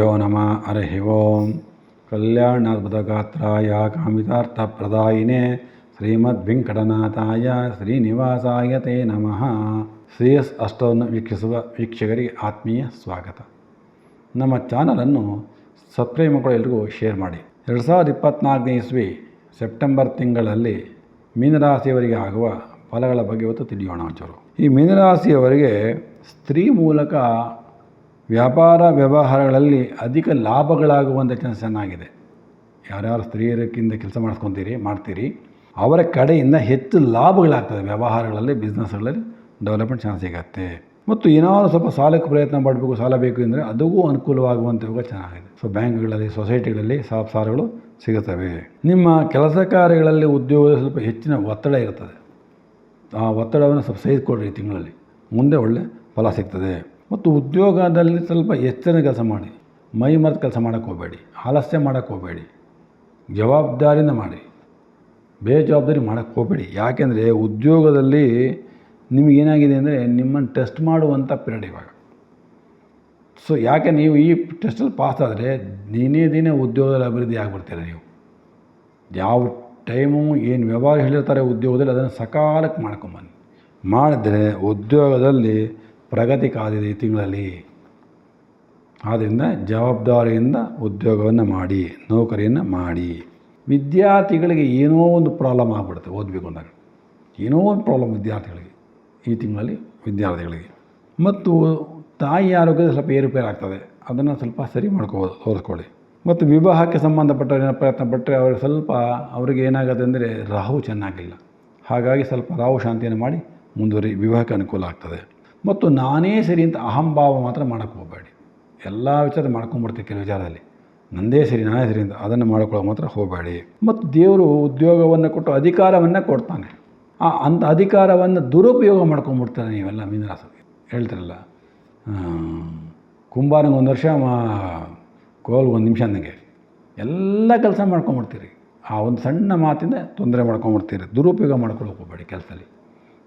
ಗುರುಭ್ಯೋ ನಮ ಹರಿ ಓಂ ಕಲ್ಯಾಣಾದ್ಭುತಗಾತ್ರಾಯ ಶ್ರೀಮದ್ ಶ್ರೀಮದ್ವೆಂಕಟನಾಥಾಯ ಶ್ರೀನಿವಾಸಾಯ ತೇ ನಮಃ ಶ್ರೇಯಸ್ ಅಷ್ಟವನ್ನು ವೀಕ್ಷಿಸುವ ವೀಕ್ಷಕರಿಗೆ ಆತ್ಮೀಯ ಸ್ವಾಗತ। ನಮ್ಮ ಚಾನಲನ್ನು ಸಬ್ಸ್ಕ್ರೈಬ್ ಮಕ್ಕಳು ಎಲ್ರಿಗೂ ಶೇರ್ ಮಾಡಿ। ಎರಡು ಸಾವಿರದ ಇಪ್ಪತ್ತ್ನಾಲ್ಕನೇ ಇಸ್ವಿ ಸೆಪ್ಟೆಂಬರ್ ತಿಂಗಳಲ್ಲಿ ಮೀನರಾಶಿಯವರಿಗೆ ಆಗುವ ಫಲಗಳ ಬಗ್ಗೆ ಇವತ್ತು ತಿಳಿಯೋಣ ಒಂಚೂರು। ಈ ಮೀನರಾಶಿಯವರಿಗೆ ಸ್ತ್ರೀ ಮೂಲಕ ವ್ಯಾಪಾರ ವ್ಯವಹಾರಗಳಲ್ಲಿ ಅಧಿಕ ಲಾಭಗಳಾಗುವಂಥ ಚಾನ್ಸ್ ಚೆನ್ನಾಗಿದೆ ಯಾರ್ಯಾರು ಸ್ತ್ರೀಯರಕ್ಕಿಂತ ಕೆಲಸ ಮಾಡಿಸ್ಕೊತೀರಿ, ಮಾಡ್ತೀರಿ, ಅವರ ಕಡೆಯಿಂದ ಹೆಚ್ಚು ಲಾಭಗಳಾಗ್ತದೆ. ವ್ಯವಹಾರಗಳಲ್ಲಿ ಬಿಸ್ನೆಸ್ಗಳಲ್ಲಿ ಡೆವಲಪ್ಮೆಂಟ್ ಚಾನ್ಸ್ ಸಿಗತ್ತೆ. ಮತ್ತು ಏನಾದರೂ ಸ್ವಲ್ಪ ಸಾಲಕ್ಕೆ ಪ್ರಯತ್ನ ಮಾಡಬೇಕು, ಸಾಲ ಬೇಕು ಅಂದರೆ ಅದಕ್ಕೂ ಅನುಕೂಲವಾಗುವಂಥ ಯೋಗ ಚೆನ್ನಾಗಿದೆ. ಸೊ ಬ್ಯಾಂಕ್ಗಳಲ್ಲಿ ಸೊಸೈಟಿಗಳಲ್ಲಿ ಸಾಲ ಸಾಲಗಳು ಸಿಗುತ್ತವೆ. ನಿಮ್ಮ ಕೆಲಸ ಕಾರ್ಯಗಳಲ್ಲಿ ಉದ್ಯೋಗ ಸ್ವಲ್ಪ ಹೆಚ್ಚಿನ ಒತ್ತಡ ಇರ್ತದೆ. ಆ ಒತ್ತಡವನ್ನು ಸ್ವಲ್ಪ ಸಹಿಸಿಕೊಡ್ರಿ ತಿಂಗಳಲ್ಲಿ. ಮುಂದೆ ಒಳ್ಳೆ ಫಲ ಸಿಗ್ತದೆ. ಮತ್ತು ಉದ್ಯೋಗದಲ್ಲಿ ಸ್ವಲ್ಪ ಎಚ್ಚರ ಕೆಲಸ ಮಾಡಿ, ಮೈ ಮರೆತು ಕೆಲಸ ಮಾಡೋಕ್ಕೆ ಹೋಗಬೇಡಿ, ಆಲಸ್ಯ ಮಾಡೋಕ್ಕೆ ಹೋಗಬೇಡಿ, ಜವಾಬ್ದಾರಿಯಿಂದ ಮಾಡಿ, ಬೇಜವಾಬ್ದಾರಿ ಮಾಡೋಕ್ಕೆ ಹೋಗಬೇಡಿ. ಯಾಕೆಂದರೆ ಉದ್ಯೋಗದಲ್ಲಿ ನಿಮಗೇನಾಗಿದೆ ಅಂದರೆ ನಿಮ್ಮನ್ನು ಟೆಸ್ಟ್ ಮಾಡುವಂಥ ಪೀರಿಯಡ್ ಇವಾಗ. ಸೊ ಯಾಕೆ ನೀವು ಈ ಟೆಸ್ಟಲ್ಲಿ ಪಾಸ್ ಆದರೆ ದಿನೇ ದಿನೇ ಉದ್ಯೋಗದಲ್ಲಿ ಅಭಿವೃದ್ಧಿ ಆಗಿಬಿಡ್ತೀರ ನೀವು? ಯಾವ ಟೈಮು ಏನು ವ್ಯವಹಾರ ಹೇಳಿರ್ತಾರೆ ಉದ್ಯೋಗದಲ್ಲಿ, ಅದನ್ನು ಸಕಾಲಕ್ಕೆ ಮಾಡ್ಕೊಂಬನ್ನಿ ಮಾಡಿದ್ರೆ ಉದ್ಯೋಗದಲ್ಲಿ ಪ್ರಗತಿ ಕಾದಿದೆ ಈ ತಿಂಗಳಲ್ಲಿ. ಆದ್ದರಿಂದ ಜವಾಬ್ದಾರಿಯಿಂದ ಉದ್ಯೋಗವನ್ನು ಮಾಡಿ, ನೌಕರಿಯನ್ನು ಮಾಡಿ. ವಿದ್ಯಾರ್ಥಿಗಳಿಗೆ ಏನೋ ಒಂದು ಪ್ರಾಬ್ಲಮ್ ಆಗ್ಬಿಡುತ್ತೆ ಓದಬೇಕು ಅಂದಾಗ ಏನೋ ಒಂದು ಪ್ರಾಬ್ಲಮ್ ವಿದ್ಯಾರ್ಥಿಗಳಿಗೆ ಈ ತಿಂಗಳಲ್ಲಿ, ವಿದ್ಯಾರ್ಥಿಗಳಿಗೆ. ಮತ್ತು ತಾಯಿ ಆರೋಗ್ಯದ ಸ್ವಲ್ಪ ಏರುಪೇರು ಆಗ್ತದೆ. ಅದನ್ನು ಸ್ವಲ್ಪ ಸರಿ ಮಾಡ್ಕೋಬೋದು, ತೋರಿಸ್ಕೊಳ್ಳಿ. ಮತ್ತು ವಿವಾಹಕ್ಕೆ ಸಂಬಂಧಪಟ್ಟ ಏನೋ ಪ್ರಯತ್ನ ಪಟ್ಟರೆ ಅವ್ರಿಗೆ ಸ್ವಲ್ಪ ಅವರಿಗೆ ಏನಾಗುತ್ತೆ ಅಂದರೆ ರಾಹು ಚೆನ್ನಾಗಿಲ್ಲ. ಹಾಗಾಗಿ ಸ್ವಲ್ಪ ರಾಹು ಶಾಂತಿಯನ್ನು ಮಾಡಿ ಮುಂದುವರಿ, ವಿವಾಹಕ್ಕೆ ಅನುಕೂಲ ಆಗ್ತದೆ. ಮತ್ತು ನಾನೇ ಸರಿ ಅಂತ ಅಹಂಭಾವ ಮಾತ್ರ ಮಾಡೋಕ್ಕೆ ಹೋಗಬೇಡಿ. ಎಲ್ಲ ವಿಚಾರ ಮಾಡ್ಕೊಂಬಿಡ್ತೀವಿ ಕೆಲವು ವಿಚಾರದಲ್ಲಿ. ನಂದೇ ಸರಿ, ನಾನೇ ಸರಿ ಅಂತ ಅದನ್ನು ಮಾಡ್ಕೊಳ್ಳೋ ಮಾತ್ರ ಹೋಗಬೇಡಿ. ಮತ್ತು ದೇವರು ಉದ್ಯೋಗವನ್ನು ಕೊಟ್ಟು ಅಧಿಕಾರವನ್ನು ಕೊಡ್ತಾನೆ. ಆ ಅಂಥ ಅಧಿಕಾರವನ್ನು ದುರುಪಯೋಗ ಮಾಡ್ಕೊಂಡ್ಬಿಡ್ತಾರೆ ನೀವೆಲ್ಲ ಮೀನರಾಸ. ಹೇಳ್ತಿರಲ್ಲ ಕುಂಬಾರಂಗೆ ಒಂದು ವರ್ಷ, ಮಾ ಕೋಲ್ ಒಂದು ನಿಮಿಷ ಅಂದಂಗೆ. ಎಲ್ಲ ಕೆಲಸ ಮಾಡ್ಕೊಂಬಿಡ್ತೀರಿ ಆ ಒಂದು ಸಣ್ಣ ಮಾತಿಂದ ತೊಂದರೆ ಮಾಡ್ಕೊಂಬಿಡ್ತೀರಿ ದುರುಪಯೋಗ ಮಾಡ್ಕೊಳ್ಳೋಕೆ ಹೋಗಬೇಡಿ ಕೆಲಸದಲ್ಲಿ.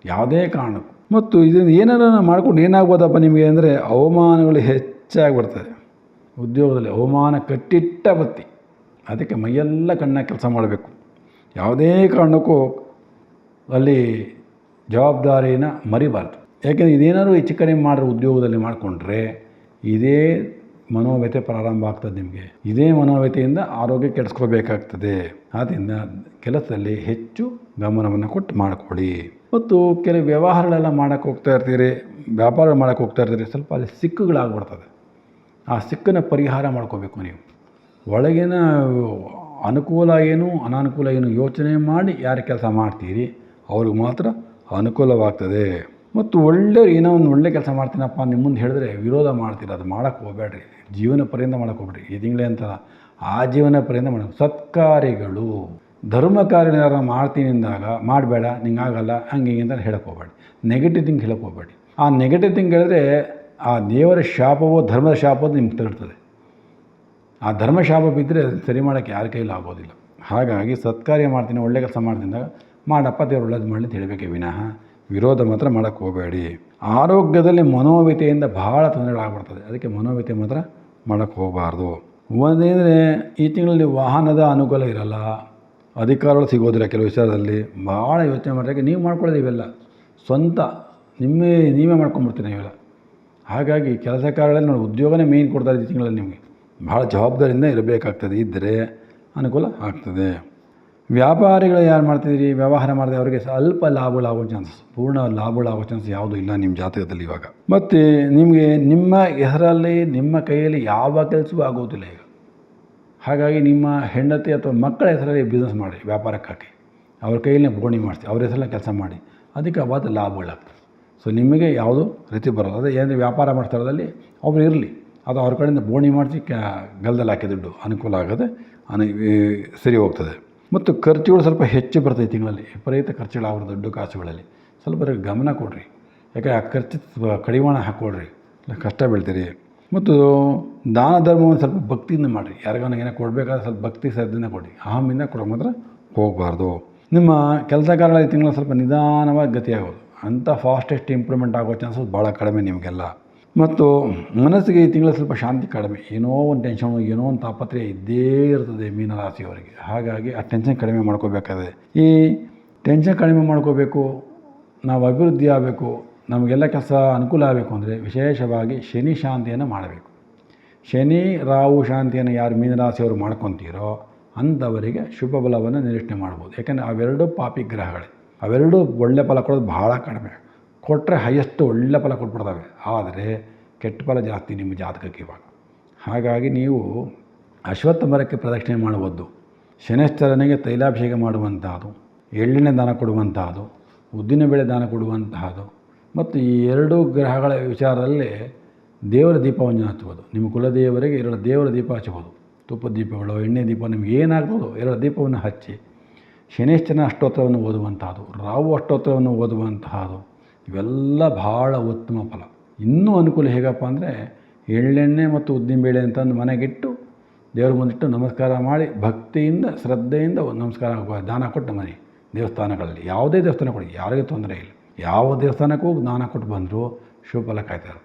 ಯಾವುದೇ ಕಾರಣಕ್ಕೂ. ಮತ್ತು ಇದನ್ನು ಏನಾರು ಮಾಡಿಕೊಂಡು ಏನಾಗ್ಬೋದಪ್ಪ ನಿಮಗೆ ಅಂದರೆ ಅವಮಾನಗಳು ಹೆಚ್ಚಾಗ್ಬಿಡ್ತದೆ ಉದ್ಯೋಗದಲ್ಲಿ ಅವಮಾನ ಕಟ್ಟಿಟ್ಟ ಬತ್ತಿ. ಅದಕ್ಕೆ ಮೈಯೆಲ್ಲ ಕಣ್ಣಾಗಿ ಕೆಲಸ ಮಾಡಬೇಕು. ಯಾವುದೇ ಕಾರಣಕ್ಕೂ ಅಲ್ಲಿ ಜವಾಬ್ದಾರಿನ ಮರಿಬಾರ್ದು. ಯಾಕೆಂದರೆ ಇದೇನಾದ್ರು ಹೆಚ್ಚು ಕಡಿಮೆ ಮಾಡಿರೋ ಉದ್ಯೋಗದಲ್ಲಿ ಮಾಡಿಕೊಂಡ್ರೆ ಇದೇ ಮನೋವ್ಯತೆ ಪ್ರಾರಂಭ ಆಗ್ತದೆ ನಿಮಗೆ. ಇದೇ ಮನೋವ್ಯತೆಯಿಂದ ಆರೋಗ್ಯ ಕೆಡಿಸ್ಕೋಬೇಕಾಗ್ತದೆ. ಆದ್ದರಿಂದ ಕೆಲಸದಲ್ಲಿ ಹೆಚ್ಚು ಗಮನವನ್ನು ಕೊಟ್ಟು ಮಾಡಿಕೊಡಿ ಮತ್ತು ಕೆಲವು ವ್ಯವಹಾರಗಳೆಲ್ಲ ಮಾಡೋಕ್ಕೆ ಹೋಗ್ತಾ ಇರ್ತೀರಿ, ವ್ಯಾಪಾರ ಮಾಡೋಕ್ಕೆ ಹೋಗ್ತಾ ಇರ್ತೀರಿ, ಸ್ವಲ್ಪ ಅಲ್ಲಿ ಸಿಕ್ಕುಗಳಾಗ್ಬಿಡ್ತದೆ. ಆ ಸಿಕ್ಕನ್ನು ಪರಿಹಾರ ಮಾಡ್ಕೋಬೇಕು ನೀವು. ಒಳಗಿನ ಅನುಕೂಲ ಏನು, ಅನಾನುಕೂಲ ಏನು ಯೋಚನೆ ಮಾಡಿ ಯಾರು ಕೆಲಸ ಮಾಡ್ತೀರಿ, ಅವ್ರಿಗೆ ಮಾತ್ರ ಅನುಕೂಲವಾಗ್ತದೆ. ಮತ್ತು ಒಳ್ಳೆ ಏನೋ ಒಂದು ಒಳ್ಳೆ ಕೆಲಸ ಮಾಡ್ತೀನಪ್ಪ ನಿಮ್ಮ ಮುಂದೆ ಹೇಳಿದ್ರೆ ವಿರೋಧ ಮಾಡ್ತೀರ, ಅದು ಮಾಡೋಕ್ಕೆ ಹೋಗಬೇಡ್ರಿ. ಜೀವನ ಪರ್ಯಂತ ಮಾಡೋಕ್ಕೆ ಹೋಗ್ಬೇಡ್ರಿ. ಈ ತಿಂಗಳೇ ಅಂತ ಆ ಜೀವನ ಪರ್ಯಂತ ಮಾಡೋ ಸತ್ಕಾರ್ಯಗಳು. ಧರ್ಮ ಕಾರ್ಯ ಮಾಡ್ತೀನಿ ಅಂದಾಗ ಮಾಡಬೇಡ, ನಿಂಗಾಗಲ್ಲ ಹಂಗೆ ಹಿಂಗೆ ಅಂತ ಹೇಳಕ್ಕೆ ಹೋಗಬೇಡಿ. ನೆಗೆಟಿವ್ ಥಿಂಗ್ ಹೇಳಕ್ಕೆ ಹೋಗಬೇಡಿ. ಆ ನೆಗೆಟಿವ್ ಥಿಂಗ್ ಹೇಳಿದ್ರೆ ಆ ದೇವರ ಶಾಪವೋ ಧರ್ಮದ ಶಾಪವೋ ನಿಮ್ಗೆ ತರ್ತದೆ ಆ ಧರ್ಮ ಶಾಪ ಬಿದ್ದರೆ ಸರಿ ಮಾಡೋಕ್ಕೆ ಯಾರ ಕೈಲೂ ಆಗೋದಿಲ್ಲ. ಹಾಗಾಗಿ ಸತ್ಕಾರ್ಯ ಮಾಡ್ತೀನಿ, ಒಳ್ಳೆ ಕೆಲಸ ಮಾಡ್ತಿದ್ದಾಗ ಮಾಡಪ್ಪ, ದೇವ್ರು ಒಳ್ಳೇದು ಮಾಡಲಿ ಅಂತ ಹೇಳಬೇಕೆ ವಿನಃ. ವಿರೋಧ ಮಾತ್ರ ಮಾಡೋಕ್ಕೆ ಹೋಗಬೇಡಿ. ಆರೋಗ್ಯದಲ್ಲಿ ಮನೋವ್ಯತೆಯಿಂದ ಭಾಳ ತೊಂದರೆಗಳಾಗ್ಬಿಡ್ತದೆ ಅದಕ್ಕೆ ಮನೋವ್ಯತೆ ಮಾತ್ರ ಮಾಡೋಕ್ಕೆ ಹೋಗಬಾರ್ದು. ಒಂದೇಂದರೆ ಈ ತಿಂಗಳಲ್ಲಿ ವಾಹನದ ಅನುಕೂಲ ಇರಲ್ಲ. ಅಧಿಕಾರಗಳು ಸಿಗೋದಿಲ್ಲ ಕೆಲವು ವಿಚಾರದಲ್ಲಿ. ಭಾಳ ಯೋಚನೆ ಮಾಡಿದಾಗ ನೀವು ಮಾಡ್ಕೊಳ್ಳೋದು ಇವೆಲ್ಲ. ಸ್ವಂತ, ನಿಮ್ಮೇ, ನೀವೇ ಮಾಡ್ಕೊಂಬಿಡ್ತೀನಿ ನೀವೆಲ್ಲ ಹಾಗಾಗಿ ಕೆಲಸ ಕಾರ್ಯಗಳಲ್ಲಿ ನೋಡಿ, ಉದ್ಯೋಗನೇ ಮೇಯ್ನ್ ಕೊಡ್ತಾರೆ ಈ ತಿಂಗಳಲ್ಲಿ ನಿಮಗೆ. ಭಾಳ ಜವಾಬ್ದಾರಿಯಿಂದ ಇರಬೇಕಾಗ್ತದೆ. ಇದ್ದರೆ ಅನುಕೂಲ ಆಗ್ತದೆ. ವ್ಯಾಪಾರಿಗಳು ಯಾರು ಮಾಡ್ತಿದ್ದೀರಿ? ವ್ಯವಹಾರ ಮಾಡಿದ್ರೆ ಅವರಿಗೆ ಸ್ವಲ್ಪ ಲಾಭಗಳಾಗೋ ಚಾನ್ಸಸ್. ಪೂರ್ಣ ಲಾಭಗಳಾಗೋ ಚಾನ್ಸ್ ಯಾವುದೂ ಇಲ್ಲ ನಿಮ್ಮ ಜಾತಕದಲ್ಲಿ ಇವಾಗ. ಮತ್ತು ನಿಮಗೆ ನಿಮ್ಮ ಹೆಸರಲ್ಲಿ, ನಿಮ್ಮ ಕೈಯಲ್ಲಿ ಯಾವ ಕೆಲಸವೂ ಆಗೋದಿಲ್ಲ ಈಗ. ಹಾಗಾಗಿ ನಿಮ್ಮ ಹೆಂಡತಿ ಅಥವಾ ಮಕ್ಕಳ ಹೆಸರಲ್ಲಿ ಬಿಸ್ನೆಸ್ ಮಾಡಿ ವ್ಯಾಪಾರಕ್ಕೆ ಹಾಕಿ ಅವ್ರ ಕೈಯಲ್ಲಿ ಬೋಣಿ ಮಾಡಿಸಿ, ಅವ್ರ ಹೆಸರಲ್ಲಿ ಕೆಲಸ ಮಾಡಿ. ಅದಕ್ಕೆ ಅವಾದ ಲಾಭಗಳಾಗ್ತದೆ ಸೊ ನಿಮಗೆ ಯಾವುದು ರೀತಿ ಬರೋದು. ಅದೇ ಏನಾದರೂ ವ್ಯಾಪಾರ ಮಾಡೋ ಸ್ಥಳದಲ್ಲಿ ಅವ್ರು ಇರಲಿ. ಅದು ಅವ್ರ ಕಡೆಯಿಂದ ಬೋಣಿ ಮಾಡಿಸಿ ಕ್ಯಾ, ಗಲ್ದಲ್ಲಿ ಹಾಕಿ ದುಡ್ಡು. ಅನುಕೂಲ ಆಗದೆ ಅನು ಸರಿ ಹೋಗ್ತದೆ. ಮತ್ತು ಖರ್ಚುಗಳು ಸ್ವಲ್ಪ ಹೆಚ್ಚು ಬರ್ತದೆ ತಿಂಗಳಲ್ಲಿ. ವಿಪರೀತ ಅವ್ರ ದುಡ್ಡು ಕಾಸುಗಳಲ್ಲಿ. ಸ್ವಲ್ಪ ಗಮನ ಕೊಡ್ರಿ. ಯಾಕೆ ಆ ಖರ್ಚು ಕಡಿವಾಣ ಹಾಕ್ಕೊಡ್ರಿ ಕಷ್ಟ ಬೀಳ್ತೀರಿ. ಮತ್ತು ದಾನ ಧರ್ಮವನ್ನು ಸ್ವಲ್ಪ ಭಕ್ತಿಯಿಂದ ಮಾಡಿರಿ. ಯಾರಿಗಾನ ಏನೋ ಕೊಡಬೇಕಾದ್ರೆ ಸ್ವಲ್ಪ ಭಕ್ತಿ ಶ್ರದ್ಧೆಯಿಂದ ಕೊಡಿ ಅಹಮಿಂದ ಕೊಡೋ ಮಾತ್ರ ಹೋಗಬಾರ್ದು. ನಿಮ್ಮ ಕೆಲಸ ಈ ತಿಂಗಳ ಸ್ವಲ್ಪ ನಿಧಾನವಾಗಿ ಗತಿಯಾಗೋದು. ಅಂಥ ಫಾಸ್ಟೆಸ್ಟ್ ಇಂಪ್ರೂವ್ಮೆಂಟ್ ಆಗೋ ಚಾನ್ಸಸ್ ಭಾಳ ಕಡಿಮೆ ನಿಮಗೆಲ್ಲ. ಮತ್ತು ಮನಸ್ಸಿಗೆ ಈ ತಿಂಗಳು ಸ್ವಲ್ಪ ಶಾಂತಿ ಕಡಿಮೆ. ಏನೋ ಒಂದು ಟೆನ್ಷನ್ ಏನೋ ಒಂದು ತಾಪತ್ರಯ ಇದ್ದೇ ಇರ್ತದೆ ಮೀನರಾಶಿಯವರಿಗೆ. ಹಾಗಾಗಿ ಆ ಟೆನ್ಷನ್ ಕಡಿಮೆ ಮಾಡ್ಕೋಬೇಕಾದ್ರೆ. ಈ ಟೆನ್ಷನ್ ಕಡಿಮೆ ಮಾಡ್ಕೋಬೇಕು, ನಾವು ಅಭಿವೃದ್ಧಿ ಆಗಬೇಕು ನಮಗೆಲ್ಲ ಕೆಲಸ ಅನುಕೂಲ ಆಗಬೇಕು ಅಂದರೆ ವಿಶೇಷವಾಗಿ ಶನಿ ಶಾಂತಿಯನ್ನು ಮಾಡಬೇಕು. ಶನಿ, ರಾಹು ಶಾಂತಿಯನ್ನು ಯಾರು ಮೀನರಾಶಿಯವರು ಮಾಡ್ಕೊತೀರೋ ಅಂಥವರಿಗೆ ಶುಭ ಬಲವನ್ನು ನಿರೀಕ್ಷಣೆ ಮಾಡ್ಬೋದು. ಯಾಕೆಂದರೆ ಅವೆರಡು ಪಾಪಿ ಗ್ರಹಗಳೇ. ಅವೆರಡು ಒಳ್ಳೆ ಫಲ ಕೊಡೋದು ಭಾಳ ಕಡಿಮೆ. ಕೊಟ್ಟರೆ ಹೈಯೆಸ್ಟ್ ಒಳ್ಳೆ ಫಲ ಕೊಟ್ಬಿಡ್ತವೆ. ಆದರೆ ಕೆಟ್ಟ ಫಲ ಜಾಸ್ತಿ ನಿಮ್ಮ ಜಾತಕಕ್ಕೆ ಇವಾಗ. ಹಾಗಾಗಿ ನೀವು ಅಶ್ವತ್ಥ ಮರಕ್ಕೆ ಪ್ರದಕ್ಷಿಣೆ ಮಾಡುವುದು ಶನೇಶ್ವರನಿಗೆ ತೈಲಾಭಿಷೇಕ ಮಾಡುವಂತಹದ್ದು ಎಳ್ಳಿನ ದಾನ ಕೊಡುವಂತಹದ್ದು ಉದ್ದಿನಬೇಳೆ ದಾನ ಕೊಡುವಂತಹದ್ದು ಮತ್ತು ಈ ಎರಡೂ ಗ್ರಹಗಳ ವಿಚಾರದಲ್ಲಿ ದೇವರ ದೀಪವನ್ನು ಹಚ್ಚುವುದು ನಿಮ್ಮ ಕುಲದೇವರಿಗೆ ಎರಡು ದೇವರ ದೀಪ ಹಚ್ಚಬೋದು ತುಪ್ಪದ ದೀಪಗಳು ಎಣ್ಣೆ ದೀಪ, ನಿಮ್ಗೆ ಏನಾಗ್ಬೋದು ಎರಡು ದೀಪವನ್ನು ಹಚ್ಚಿ ಶನೇಶ್ಚನ ಅಷ್ಟೋತ್ತರವನ್ನು ಓದುವಂತಹದ್ದು ರಾವು ಅಷ್ಟೋತ್ತರವನ್ನು ಓದುವಂತಹದ್ದು, ಇವೆಲ್ಲ ಭಾಳ ಉತ್ತಮ ಫಲ. ಇನ್ನೂ ಅನುಕೂಲ ಹೇಗಪ್ಪ ಅಂದರೆ ಎಳ್ಳೆಣ್ಣೆ ಮತ್ತು ಉದ್ದಿನಬೇಳೆ ಅಂತಂದು ಮನೆಗಿಟ್ಟು ದೇವ್ರ ಮುಂದಿಟ್ಟು ನಮಸ್ಕಾರ ಮಾಡಿ ಭಕ್ತಿಯಿಂದ, ಶ್ರದ್ಧೆಯಿಂದ ನಮಸ್ಕಾರ ದಾನ ಕೊಟ್ಟು ಮನೆ, ದೇವಸ್ಥಾನಗಳಲ್ಲಿ. ಯಾವುದೇ ದೇವಸ್ಥಾನ ಕೊಡಿ, ಯಾರಿಗೂ ತೊಂದರೆ ಇಲ್ಲ. ಯಾವ ದೇವಸ್ಥಾನಕ್ಕೂ ದಾನ ಕೊಟ್ಟು ಬಂದರೂ ಶುಭ ಫಲ ಕಾಯ್ತಾರೆ.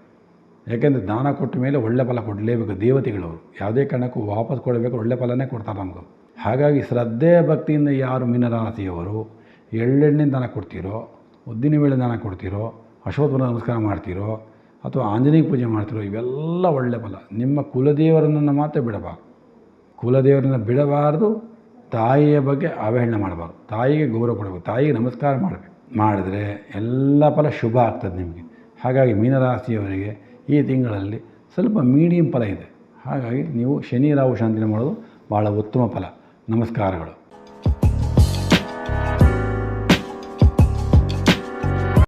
ಯಾಕೆಂದರೆ ದಾನ ಕೊಟ್ಟ ಮೇಲೆ ಒಳ್ಳೆ ಫಲ ಕೊಡಲೇಬೇಕು ದೇವತೆಗಳವರು ಯಾವುದೇ ಕಾರಣಕ್ಕೂ ವಾಪಸ್ ಕೊಡಬೇಕು, ಒಳ್ಳೆ ಫಲನೇ ಕೊಡ್ತಾರೆ ನಮಗೂ. ಹಾಗಾಗಿ ಶ್ರದ್ಧೆ ಭಕ್ತಿಯಿಂದ ಯಾರು ಮೀನರಾಶಿಯವರು ಎಳ್ಳೆಣ್ಣೆ ದಾನ ಕೊಡ್ತೀರೋ, ಉದ್ದಿನ ವೇಳೆ ದಾನ ಕೊಡ್ತೀರೋ, ಅಶ್ವತ್ಥನ ನಮಸ್ಕಾರ ಮಾಡ್ತೀರೋ, ಅಥವಾ ಆಂಜನೇಯ ಪೂಜೆ ಮಾಡ್ತಿರೋ, ಇವೆಲ್ಲ ಒಳ್ಳೆ ಫಲ. ನಿಮ್ಮ ಕುಲದೇವರನ್ನು ಮಾತ್ರ ಬಿಡಬಾರ್ದು. ಕುಲದೇವರನ್ನು ಬಿಡಬಾರ್ದು, ತಾಯಿಯ ಬಗ್ಗೆ ಅವಹೇಳನ ಮಾಡಬಾರ್ದು. ತಾಯಿಗೆ ಗೌರವ ಕೊಡಬೇಕು, ತಾಯಿಗೆ ನಮಸ್ಕಾರ ಮಾಡಬೇಕು. ಮಾಡಿದರೆ ಎಲ್ಲ ಫಲ ಶುಭ ಆಗ್ತದೆ ನಿಮಗೆ. ಹಾಗಾಗಿ ಮೀನರಾಶಿಯವರಿಗೆ ಈ ತಿಂಗಳಲ್ಲಿ ಸ್ವಲ್ಪ ಮೀಡಿಯಂ ಫಲ ಇದೆ. ಹಾಗಾಗಿ ನೀವು ಶನಿ ರಾಹು ಶಾಂತಿನ ಮಾಡೋದು ಭಾಳ ಉತ್ತಮ ಫಲ. ನಮಸ್ಕಾರಗಳು.